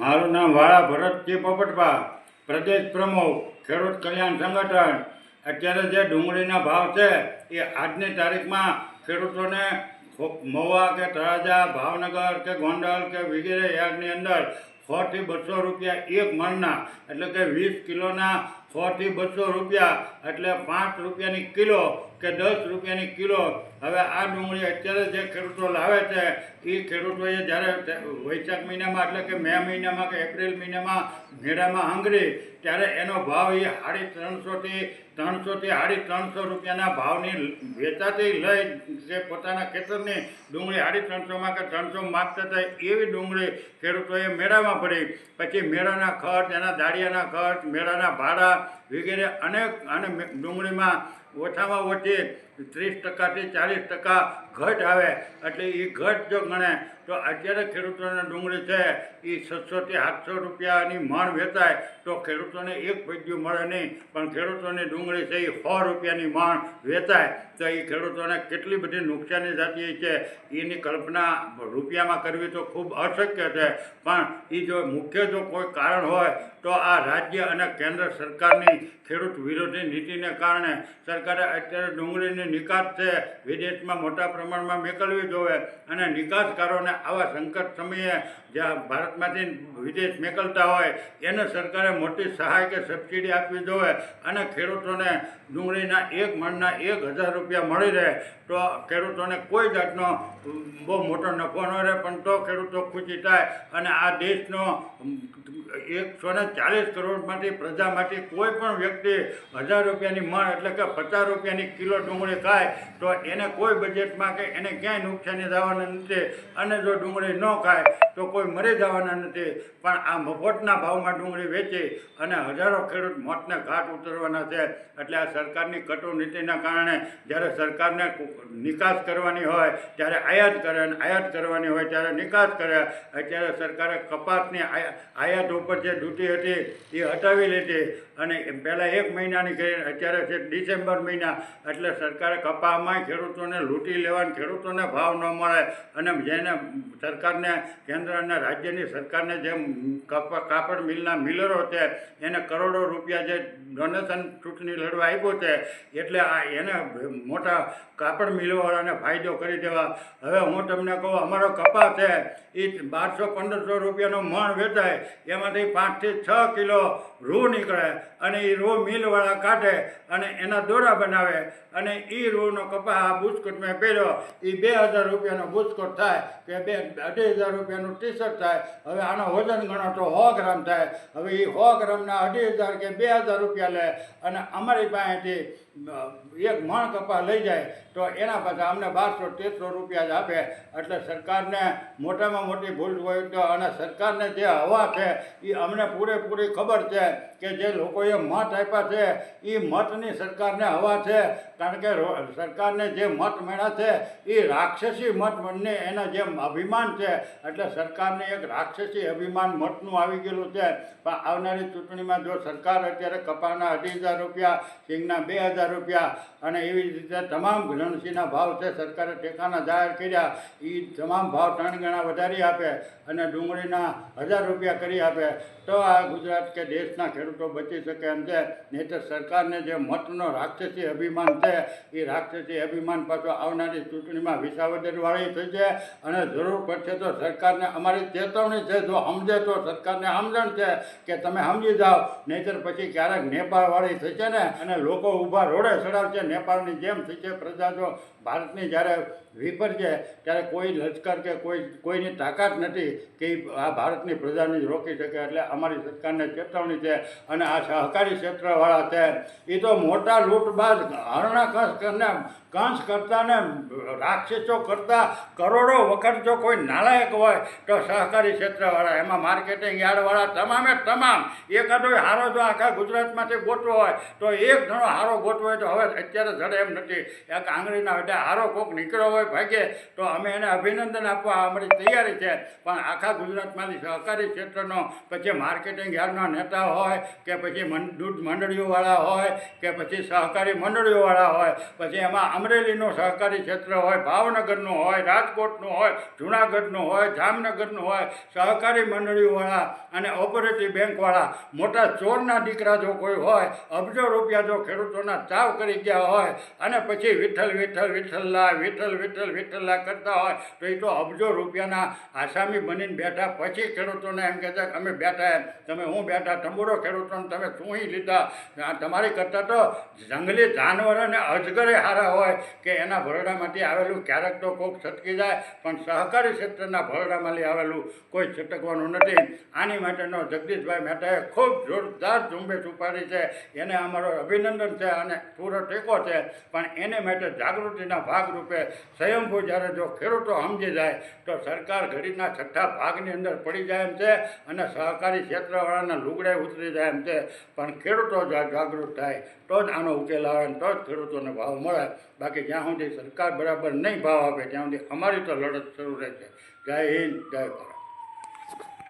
મારું નામ વાળા ભરતજી પોપટભા પ્રદેશ પ્રમુખ, ખેડૂત કલ્યાણ સંગઠન. અત્યારે જે ડુંગળીના ભાવ છે, એ આજની તારીખમાં ખેડૂતોને મહુવા કે તળાજા, ભાવનગર કે ગોંડલ કે વગેરે યાર્ડની અંદર સોથી બસો રૂપિયા એક મણના, એટલે કે વીસ કિલોના સોથી બસો રૂપિયા એટલે પાંચ રૂપિયાની કિલો કે દસ રૂપિયાની કિલો. હવે આ ડુંગળી અત્યારે જે ખેડૂતો લાવે છે એ ખેડૂતોએ જ્યારે વૈશાખ મહિનામાં એટલે કે મે મહિનામાં કે એપ્રિલ મહિનામાં મેળામાં હંગરી, ત્યારે એનો ભાવ એ સાડી ત્રણસોથી ત્રણસોથી સાડી ત્રણસો રૂપિયાના ભાવની વેચાતી લઈ જે પોતાના ખેતરની ડુંગળી સાડી ત્રણસોમાં કે ત્રણસો માગતા હતા, એવી ડુંગળી ખેડૂતોએ મેળામાં ભરી. પછી મેળાના ખર્ચ, એના દાળિયાના ખર્ચ, મેળાના ભાડા વગેરે અનેક અને ડુંગળીમાં ઓછામાં ઓછી ત્રીસ ટકાથી ચાલીસ ટકા ઘટ આવે, એટલે એ ઘટ જો ગણે, તો અત્યારે ખેડૂતોને ડુંગળી છે એ સત્સોથી સાતસો રૂપિયાની મણ વેચાય, તો ખેડૂતોને એક પૈડ્યું મળે નહીં, પણ ખેડૂતોની ડુંગળી છે એ સો રૂપિયાની મણ વેચાય, તો એ ખેડૂતોને કેટલી બધી નુકસાની થતી છે, એની કલ્પના રૂપિયામાં કરવી તો ખૂબ અશક્ય છે, પણ એ જો મુખ્ય જો કોઈ કારણ હોય, તો આ રાજ્ય અને કેન્દ્ર સરકારની ખેડૂત વિરોધી નીતિને કારણે સરકારે અત્યારે ડુંગળીની નિકાસ છે, વિદેશમાં મોટા પ્રમાણમાં મોકલવી જોવે અને નિકાસકારોને આવા સંકટ સમયે જ્યાં ભારતમાંથી વિદેશ મેકલતા હોય, એને સરકારે મોટી સહાય કે સબસિડી આપવી જોવે અને ખેડૂતોને ડુંગળીના એક મણના એક હજાર રૂપિયા મળી રહે, તો ખેડૂતોને કોઈ જાતનો બહુ મોટો નફો ન રહે, પણ તો ખેડૂતો ખુશી થાય અને આ દેશનો એકસો ને ચાલીસ કરોડમાંથી પ્રજામાંથી કોઈ પણ વ્યક્તિ હજાર રૂપિયાની મણ એટલે કે પચાસ રૂપિયાની કિલો ડુંગળી ખાય, તો એને કોઈ બજેટમાં કે એને ક્યાંય નુકસાની થવાના નથી અને જો ડુંગળી ન ખાય તો કોઈ મરી જવાના નથી. પણ આ મફતના ભાવમાં ડુંગળી વેચી અને હજારો ખેડૂત મોતને ઘાટ ઉતરવાના છે. એટલે આ સરકારની કટુ નીતિના કારણે જ્યારે સરકારને નિકાસ કરવાની હોય, ત્યારે આયાત કરે અને આયાત કરવાની હોય ત્યારે નિકાસ કરે. અત્યારે સરકારે કપાસની આયા- આયાત ઉપર જે ડ્યુટી હતી, એ હટાવી લીધી અને પહેલાં એક મહિનાની કરી, અત્યારે છે ડિસેમ્બર મહિના. એટલે સરકારે કપાસમાં ખેડૂતોને લૂંટી લેવાને ખેડૂતોને ભાવ ન મળે અને જેને સરકારને, કેન્દ્ર અને રાજ્યની સરકારને જે કપ- કાપડ મિલના મિલરો છે, એને કરોડો રૂપિયા જે ડોનેશન ચૂંટણી લડવા આપ્યો છે, એટલે આ એને મોટા કાપડ મિલોવાળાને ફાયદો કરી દેવા. હવે હું તમને કહું, અમારો કપા છે એ બારસો, પંદરસો રૂપિયાનો મણ વેચાય, એમાંથી પાંચથી છ કિલો રૂ નીકળે અને એ રૂ મિલવાળા કાઢે અને એના દોરા બનાવે અને એ રૂનો કપાસ આ બુસ્કોટ મેં પહેર્યો. એ બે હજાર રૂપિયાનો બુસ્કોટ થાય કે બે અઢી હજાર રૂપિયાનું ટી શર્ટ થાય. હવે આનો વજન ગણો તો સો ગ્રામ થાય. હવે એ સો ગ્રામના અઢી હજાર કે બે હજાર રૂપિયા લે અને અમારી પાસેથી એક મણ કપાસ લઈ જાય. તો એના પાછા અમને બારસો તેરસો રૂપિયા જ આપે. એટલે સરકારને મોટામાં મોટી ભૂલ હોય તો અને સરકારને જે હવા છે એ અમને પૂરેપૂરી ખબર છે કે જે લોકોએ મત આપ્યા છે એ મતની સરકારને હવા છે. કારણ કે સરકારને જે મત મળ્યા છે એ રાક્ષસી મત બંને એના જે અભિમાન છે, એટલે સરકારને એક રાક્ષસી અભિમાન મતનું આવી ગયેલું છે. પણ આવનારી ચૂંટણીમાં જો સરકાર અત્યારે કપાના અઢી હજાર રૂપિયા, સિંગના બે હજાર રૂપિયા અને એવી રીતે તમામ ઘણસીના ભાવ છે, સરકારે ટેકાના જાહેર કર્યા. એ તમામ ભાવ ત્રણ ગણા વધારી આપે અને ડુંગળીના હજાર રૂપિયા કરી આપે. તો આ ગુજરાત કે દેશના ખેડૂતો બચી શકે એમ છે. નહીંતર સરકારને જે મતનો રાક્ષસી અભિમાન છે એ રાક્ષસી અભિમાન પાછો આવનારી ચૂંટણીમાં વિસાવદરવાળી થઈ છે અને જરૂર પડશે તો સરકારને અમારી ચેતવણી છે, જો સમજે તો સરકારને સમજણ છે કે તમે સમજી જાઓ. નહીંતર પછી ક્યારેક નેપાળવાળી થશે ને, અને લોકો ઊભા રોડે ચડાવશે. નેપાળની જેમ થશે છે પ્રજા જો ભારતની જ્યારે વિપરજે ત્યારે કોઈ લશ્કર કે કોઈ, કોઈની તાકાત નથી કે આ ભારતની પ્રજાને રોકી શકે. એટલે અમારી સરકારને ચેતવણી છે અને આ સહકારી ક્ષેત્રવાળા છે એ તો મોટા લૂંટબાજ બાદ કંસ કરને કંસ કરતા ને રાક્ષસો કરતા કરોડો વખત જો કોઈ નાલાયક હોય, તો સહકારી ક્ષેત્રવાળા, એમાં માર્કેટિંગ યાર્ડવાળા તમામે તમામ. એકાદો હારો જો આખા ગુજરાતમાંથી ગોતવો હોય, તો એક જણો હારો ગોતવો હોય તો હવે અત્યારે જડે એમ નથી. આંગળીના વડે હારો કોક નીકળ્યો હોય ભાગે, તો અમે એને અભિનંદન આપવા અમારી તૈયારી છે. પણ આખા ગુજરાતમાંથી સહકારી ક્ષેત્રનો, પછી માર્કેટિંગ યાર્ડના નેતા હોય, કે પછી દૂધ મંડળીઓવાળા હોય, કે પછી સહકારી મંડળીઓવાળા હોય, પછી એમાં અમરેલીનું સહકારી ક્ષેત્ર હોય, ભાવનગરનું હોય, રાજકોટનું હોય, જુનાગઢનું હોય, જામનગરનું હોય, સહકારી મંડળીઓવાળા અને ઓપરેટિવ બેંકવાળા, મોટા ચોરના દીકરા જો કોઈ હોય, અબજો રૂપિયા જો ખેડૂતોના ચાવ કરી ગયા હોય, અને પછી વિઠ્ઠલ વિઠ્ઠલ વિઠ્ઠલલા વિઠ્ઠલ વિઠ્ઠલ વિઠ્ઠલલા કરતા હોય, તો એ તો અબજો રૂપિયાના આસામી બનીને બેઠા. પછી ખેડૂતોને એમ કહેતા, અમે બેઠા એમ. તમે હું બેઠા? તંબુરો ખેડૂતોને તમે શું લીધા. તમારી કરતાં તો જંગલી જાનવરોને અજગરે હારા હોય કે એના ભરડામાંથી આવેલું ક્યારેક તો કોક છટકી જાય, પણ સહકારી ક્ષેત્રના ભરડામાંથી આવેલું કોઈ છટકવાનું નથી. આની માટેનો જગદીશભાઈ મહેતાએ ખૂબ જોરદાર ઝુંબેશ ઉપાડી છે. એને અમારો અભિનંદન છે અને પૂરો ટેકો છે. પણ એને માટે જાગૃતિના ભાગરૂપે સ્વયંભૂ જ્યારે જો ખેડૂતો સમજી જાય, તો સરકાર ઘડીના છઠ્ઠા ભાગની અંદર પડી જાય એમ છે અને સહકારી ક્ષેત્રવાળાના લુગડે ઉતરી જાય એમ છે. પણ ખેડૂતો જાગૃત થાય, તો જ આનો ઉકેલ આવે તો જ ખેડૂતોને ભાવ મળે. બાકી જ્યાં સુધી સરકાર બરાબર નહીં ભાવ આપે, ત્યાં સુધી અમારી તો લડત શરૂ રહેશે. જય હિન્દ, જય ભારત.